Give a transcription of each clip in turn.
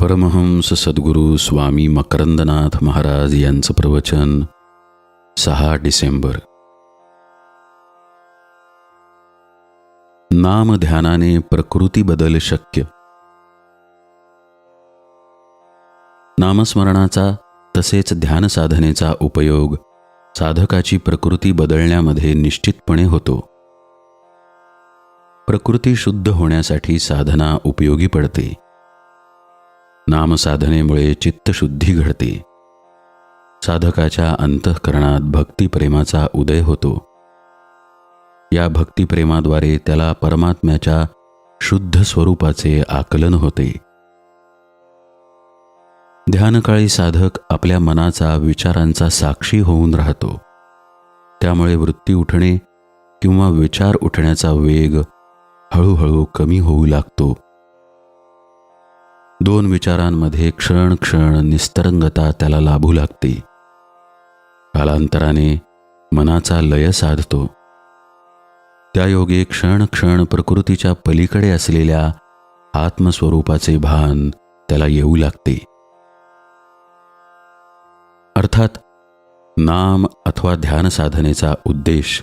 परमहंस सद्गुरू स्वामी मकरंदनाथ महाराज यांचं प्रवचन सहा डिसेंबर. नाम ध्यानाने प्रकृती बदल शक्य. नामस्मरणाचा तसेच ध्यान साधनेचा उपयोग साधकाची प्रकृती बदलण्यामध्ये निश्चितपणे होतो. प्रकृती शुद्ध होण्यासाठी साधना उपयोगी पडते. नामसाधनेमुळे चित्तशुद्धी घडते. साधकाच्या अंतःकरणात भक्तिप्रेमाचा उदय होतो. या भक्तिप्रेमाद्वारे त्याला परमात्म्याच्या शुद्ध स्वरूपाचे आकलन होते. ध्यानकाळी साधक आपल्या मनाचा विचारांचा साक्षी होऊन राहतो. त्यामुळे वृत्ती उठणे किंवा विचार उठण्याचा वेग हळूहळू कमी होऊ लागतो. दोन विचारांमध्ये क्षण क्षण निस्तरंगता त्याला लाभू लागते. कालांतराने मनाचा लय साधतो. त्या योगे क्षण क्षण प्रकृतीच्या पलीकडे असलेल्या आत्मस्वरूपाचे भान त्याला येऊ लागते. अर्थात नाम अथवा ध्यान साधनेचा उद्देश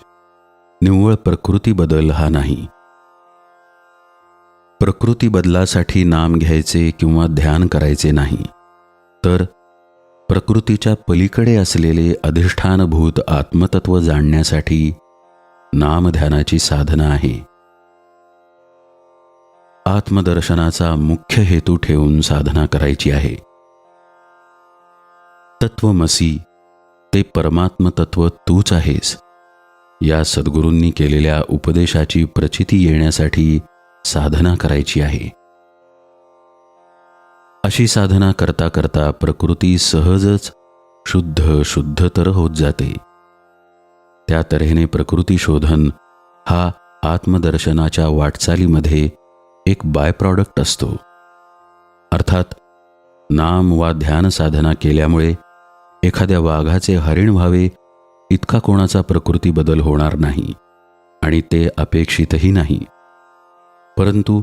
निव्वळ प्रकृती बदल हा नाही. प्रकृती बदलासाठी नाम घ्यायचे किंवा ध्यान करायचे नाही तर प्रकृतीच्या पलीकडे असलेले अधिष्ठानभूत आत्मतत्व जाणण्यासाठी नामध्यानाची साधना आहे. आत्मदर्शनाचा मुख्य हेतू ठेवून साधना करायची आहे. तत्वमसी ते परमात्म तत्व तूच आहेस. या सद्गुरूंनी केलेल्या उपदेशाची प्रचिती येण्यासाठी साधना करायची आहे. अशी साधना करता करता प्रकृती सहजच शुद्ध शुद्धतर होत जाते. त्या तऱ्हेने प्रकृती शोधन हा आत्मदर्शनाच्या वाटचालीमध्ये एक बाय प्रॉडक्ट असतो. अर्थात नाम वा ध्यान साधना केल्यामुळे एखाद्या वाघाचे हरिण व्हावे इतका कोणाचा प्रकृती बदल होणार नाही आणि ते अपेक्षितही नाही. परंतु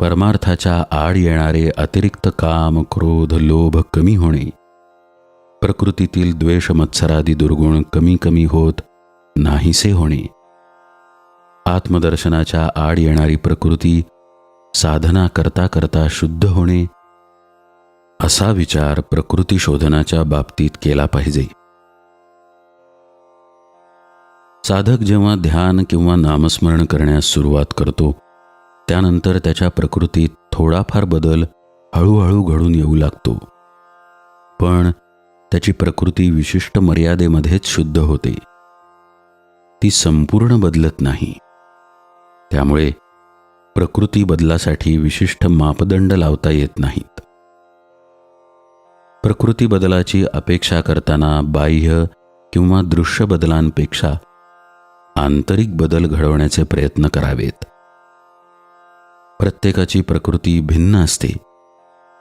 परमार्थाच्या आड येणारे अतिरिक्त काम क्रोध लोभ कमी होणे. प्रकृतीतील द्वेष मत्सरादी दुर्गुण कमी कमी होत नाहीसे होणे. आत्मदर्शनाच्या आड येणारी प्रकृती साधना करता करता शुद्ध होणे. असा विचार प्रकृती शोधनाच्या बाबतीत केला पाहिजे. साधक जेव्हा ध्यान किंवा नामस्मरण करण्यास सुरुवात करतो त्यानंतर त्याच्या प्रकृतीत थोडाफार बदल हळूहळू घडून येऊ लागतो. पण त्याची प्रकृती विशिष्ट मर्यादेमध्येच शुद्ध होते. ती संपूर्ण बदलत नाही. त्यामुळे प्रकृती बदलासाठी विशिष्ट मापदंड लावता येत नाहीत. प्रकृती बदलाची अपेक्षा करताना बाह्य किंवा दृश्य बदलांपेक्षा आंतरिक बदल घडवण्याचे प्रयत्न करावेत. प्रत्येकाची प्रकृती भिन्न असते.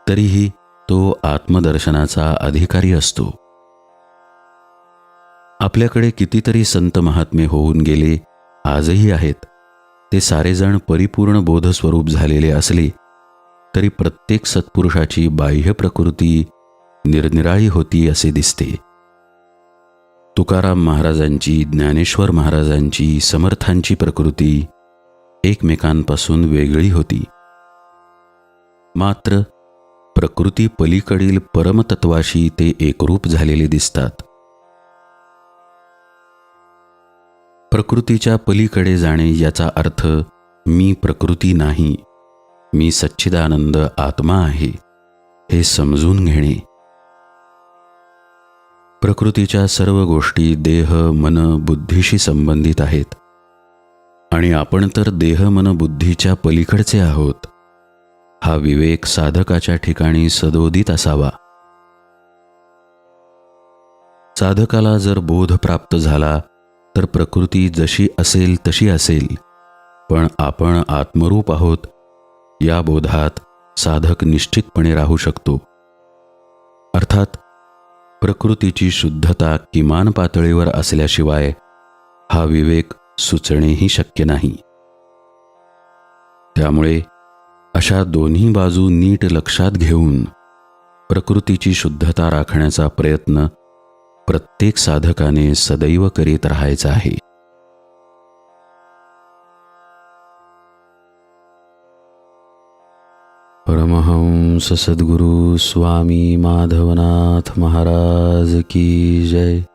तरीही तो आत्मदर्शनाचा अधिकारी असतो. आपल्याकडे कितीतरी संत महात्मे होऊन गेले आजही आहेत. ते सारेजण परिपूर्ण बोधस्वरूप झालेले असले तरी प्रत्येक सत्पुरुषाची बाह्य प्रकृती निरनिराळी होती असे दिसते. तुकाराम महाराजांची ज्ञानेश्वर महाराजांची समर्थांची प्रकृती एकमेकांपासून वेगळी होती. मात्र प्रकृती पलीकडील परमतत्वाशी ते एकरूप झालेले दिसतात. प्रकृतीच्या पलीकडे जाणे याचा अर्थ मी प्रकृती नाही मी सच्चिदानंद आत्मा आहे हे समजून घेणे. प्रकृतीच्या सर्व गोष्टी देह मन बुद्धीशी संबंधित आहेत. आणि आपण तर देह मन बुद्धीच्या पलीकडचे आहोत. हा विवेक साधकाच्या ठिकाणी सदोदित असावा. साधकाला जर बोध प्राप्त झाला तर प्रकृती जशी असेल तशी असेल. पण आपण आत्मरूप आहोत. या बोधात साधक निश्चितपणे राहू शकतो. अर्थात प्रकृतीची शुद्धता किमान पातळीवर असल्याशिवाय हा विवेक सुचणेही शक्य नाही. त्यामुळे अशा दोन्ही बाजू नीट लक्षात घेऊन प्रकृतीची शुद्धता राखण्याचा प्रयत्न प्रत्येक साधकाने सदैव करीत राहायचा आहे. परमहंस सद्गुरु स्वामी माधवनाथ महाराज की जय.